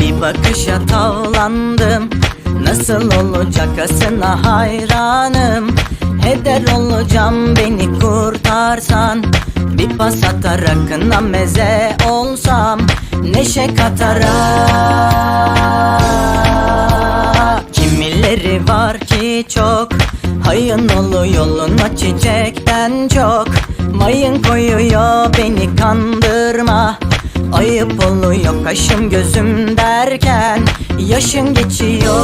Bir bakışa tavlandım Nasıl olacakasına hayranım? Heder olacağım beni kurtarsan. Bir pas atarak kına meze olsam. Neşe katarak Kimileri var ki çok. Hayın olu yoluna çiçekten çok. Mayın koyuyor beni kandırma. Ayıp oluyor kaşım gözüm derken. Yaşın geçiyor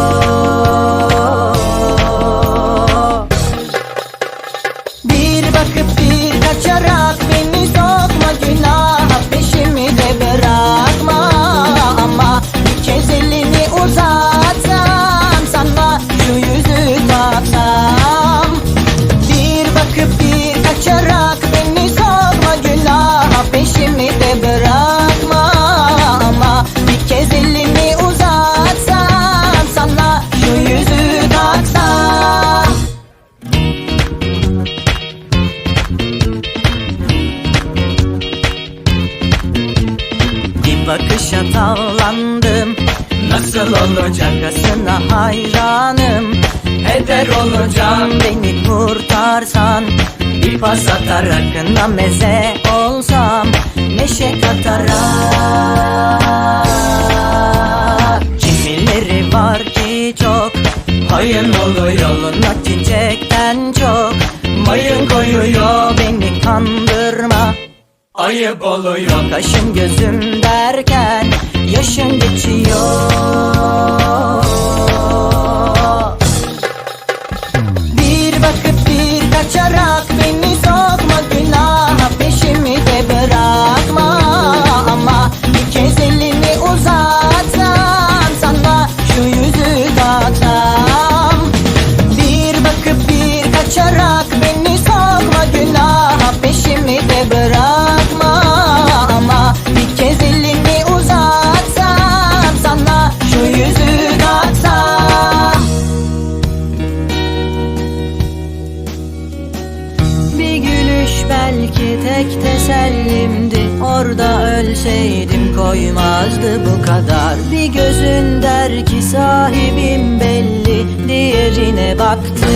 bakışa tavlandım Nasıl olacak asına hayranım. Heder olacağım beni kurtarsan. Bir pas atar akına meze olsam. Neşe katarak. Kimileri var ki çok. Hayın oluyor yoluna çiçekten çok. Mayın koyuyor Ayıp oluyor. Kaşım gözüm derken Yaşın geçiyor tek tesellimdi. Orada ölseydim koymazdı bu kadar. Bir gözün der ki sahibim belli Diğerine baktı